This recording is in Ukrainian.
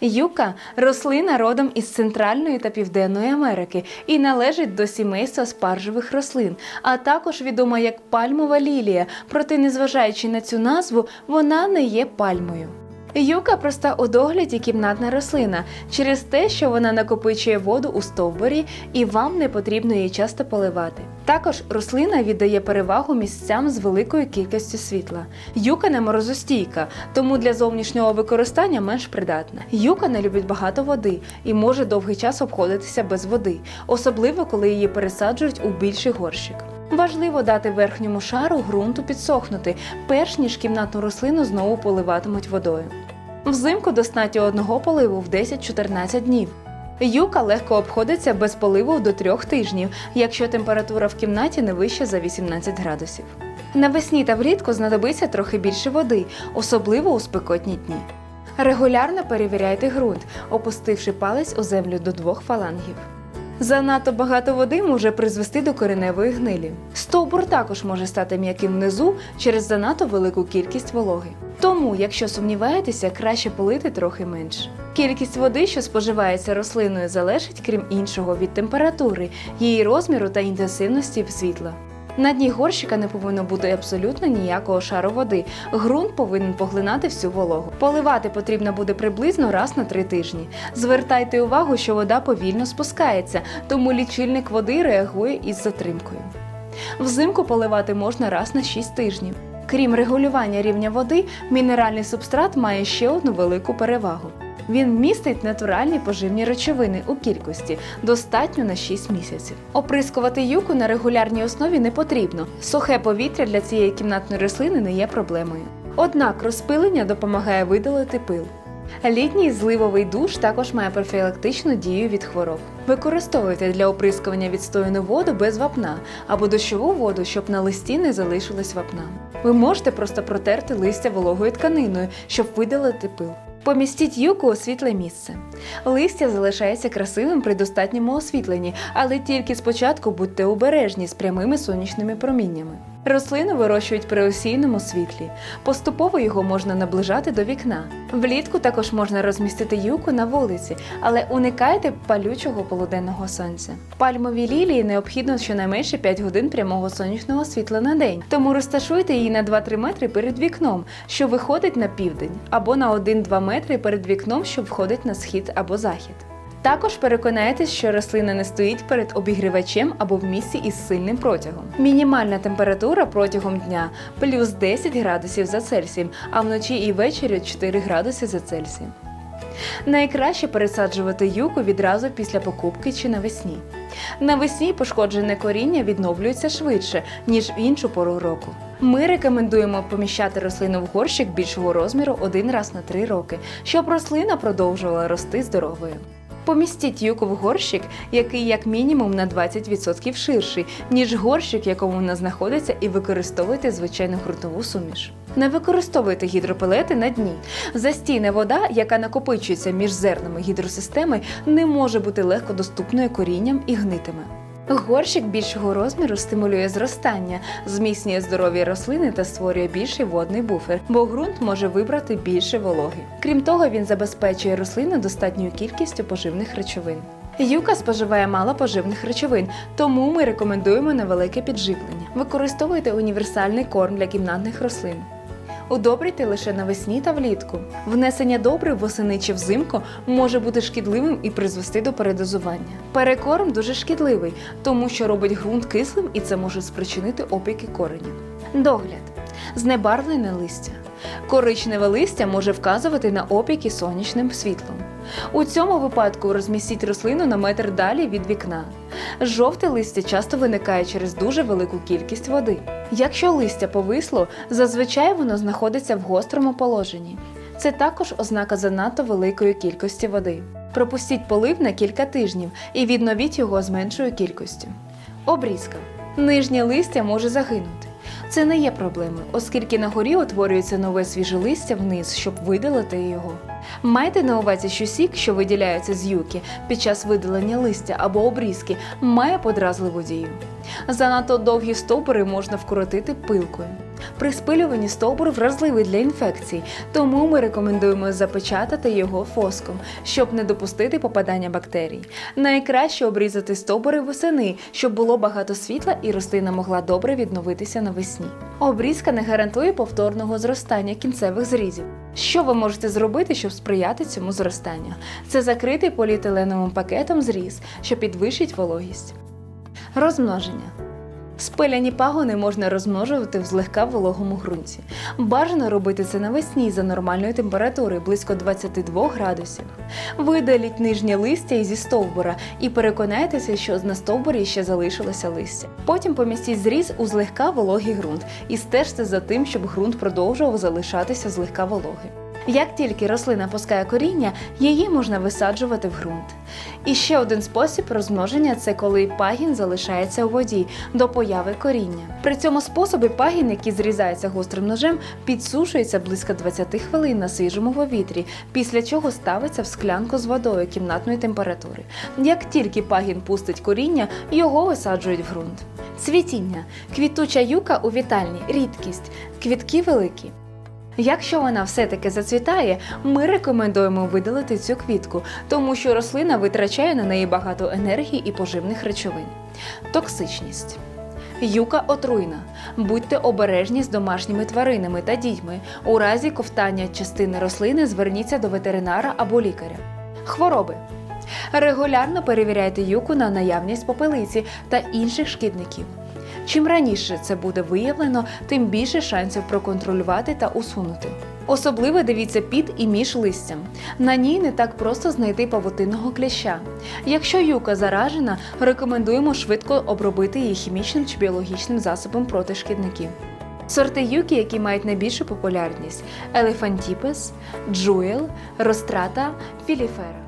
Юка рослина родом із Центральної та Південної Америки і належить до сімейства спаржевих рослин, а також відома як пальмова лілія. Проте, незважаючи на цю назву, вона не є пальмою. Юка проста у догляді кімнатна рослина через те, що вона накопичує воду у стовбурі і вам не потрібно її часто поливати. Також рослина віддає перевагу місцям з великою кількістю світла. Юка не морозостійка, тому для зовнішнього використання менш придатна. Юка не любить багато води і може довгий час обходитися без води, особливо коли її пересаджують у більший горщик. Важливо дати верхньому шару ґрунту підсохнути, перш ніж кімнатну рослину знову поливатимуть водою. Взимку достатньо одного поливу в 10-14 днів. Юка легко обходиться без поливу до трьох тижнів, якщо температура в кімнаті не вища за 18 градусів. Навесні та влітку знадобиться трохи більше води, особливо у спекотні дні. Регулярно перевіряйте ґрунт, опустивши палець у землю до двох фалангів. Занадто багато води може призвести до кореневої гнилі. Стовбур також може стати м'яким внизу через занадто велику кількість вологи. Тому, якщо сумніваєтеся, краще полити трохи менше. Кількість води, що споживається рослиною, залежить, крім іншого, від температури, її розміру та інтенсивності світла. На дні горщика не повинно бути абсолютно ніякого шару води. Ґрунт повинен поглинати всю вологу. Поливати потрібно буде приблизно раз на три тижні. Звертайте увагу, що вода повільно спускається, тому лічильник води реагує із затримкою. Взимку поливати можна раз на 6 тижнів. Крім регулювання рівня води, мінеральний субстрат має ще одну велику перевагу. Він містить натуральні поживні речовини у кількості, достатньо на 6 місяців. Оприскувати юку на регулярній основі не потрібно. Сухе повітря для цієї кімнатної рослини не є проблемою. Однак розпилення допомагає видалити пил. Літній зливовий душ також має профілактичну дію від хвороб. Використовуйте для оприскування відстояну воду без вапна або дощову воду, щоб на листі не залишилось вапна. Ви можете просто протерти листя вологою тканиною, щоб видалити пил. Помістіть юку у світле місце. Листя залишається красивим при достатньому освітленні, але тільки спочатку будьте обережні з прямими сонячними проміннями. Рослину вирощують при осійному світлі. Поступово його можна наближати до вікна. Влітку також можна розмістити юку на вулиці, але уникайте палючого полуденного сонця. Пальмові лілії необхідно щонайменше 5 годин прямого сонячного світла на день, тому розташуйте її на 2-3 метри перед вікном, що виходить на південь, або на 1-2 метри перед вікном, що входить на схід або захід. Також переконайтесь, що рослина не стоїть перед обігрівачем або в місці із сильним протягом. Мінімальна температура протягом дня плюс 10 градусів за Цельсієм, а вночі і ввечері 4 градуси за Цельсієм. Найкраще пересаджувати юку відразу після покупки чи навесні. Навесні пошкоджене коріння відновлюється швидше, ніж в іншу пору року. Ми рекомендуємо поміщати рослину в горщик більшого розміру один раз на три роки, щоб рослина продовжувала рости здоровою. Помістіть юку в горщик, який як мінімум на 20% ширший, ніж горщик, в якому вона знаходиться, і використовуйте звичайну грунтову суміш. Не використовуйте гідропелети на дні. Застійна вода, яка накопичується між зернами гідросистеми, не може бути легко доступною корінням і гнитиме. Горщик більшого розміру стимулює зростання, зміцнює здоров'я рослини та створює більший водний буфер, бо ґрунт може вибрати більше вологи. Крім того, він забезпечує рослину достатньою кількістю поживних речовин. Юка споживає мало поживних речовин, тому ми рекомендуємо невелике підживлення. Використовуйте універсальний корм для кімнатних рослин. Удобрюйте лише навесні та влітку. Внесення добрив восени чи взимку може бути шкідливим і призвести до передозування. Перекорм дуже шкідливий, тому що робить ґрунт кислим і це може спричинити опіки коренів. Догляд. Знебарвлене листя. Коричневе листя може вказувати на опіки сонячним світлом. У цьому випадку розмістіть рослину на метр далі від вікна. Жовте листя часто виникає через дуже велику кількість води. Якщо листя повисло, зазвичай воно знаходиться в гострому положенні. Це також ознака занадто великої кількості води. Пропустіть полив на кілька тижнів і відновіть його з меншою кількістю. Обрізка. Нижнє листя може загинути. Це не є проблемою, оскільки на горі утворюється нове свіже листя вниз, щоб видалити його. Майте на увазі, що сік, що виділяється з юки під час видалення листя або обрізки, має подразливу дію. Занадто довгі стовбури можна вкоротити пилкою. При спилюванні стовбур вразливий для інфекцій, тому ми рекомендуємо запечатати його фоском, щоб не допустити попадання бактерій. Найкраще обрізати стовбури восени, щоб було багато світла і рослина могла добре відновитися навесні. Обрізка не гарантує повторного зростання кінцевих зрізів. Що ви можете зробити, щоб сприяти цьому зростанню? Це закритий поліетиленовим пакетом зріз, що підвищить вологість. Розмноження. Спиляні пагони можна розмножувати в злегка вологому ґрунті. Бажано робити це навесні за нормальної температури близько 22 градусів. Видаліть нижнє листя зі стовбура і переконайтеся, що на стовбурі ще залишилося листя. Потім помістіть зріз у злегка вологий ґрунт і стежте за тим, щоб ґрунт продовжував залишатися злегка вологим. Як тільки рослина пускає коріння, її можна висаджувати в ґрунт. І ще один спосіб розмноження це коли пагін залишається у воді до появи коріння. При цьому способі пагін, який зрізається гострим ножем, підсушується близько 20 хвилин на свіжому повітрі, після чого ставиться в склянку з водою кімнатної температури. Як тільки пагін пустить коріння, його висаджують в ґрунт. Цвітіння. Квітуча юка у вітальні рідкість. Квітки великі. Якщо вона все-таки зацвітає, ми рекомендуємо видалити цю квітку, тому що рослина витрачає на неї багато енергії і поживних речовин. Токсичність. Юка отруйна. Будьте обережні з домашніми тваринами та дітьми. У разі ковтання частини рослини зверніться до ветеринара або лікаря. Хвороби. Регулярно перевіряйте юку на наявність попелиці та інших шкідників. Чим раніше це буде виявлено, тим більше шансів проконтролювати та усунути. Особливо дивіться під і між листям. На ній не так просто знайти павутинного кліща. Якщо юка заражена, рекомендуємо швидко обробити її хімічним чи біологічним засобом проти шкідників. Сорти юки, які мають найбільшу популярність: елефантіпес, джуел, рострата, філіфера.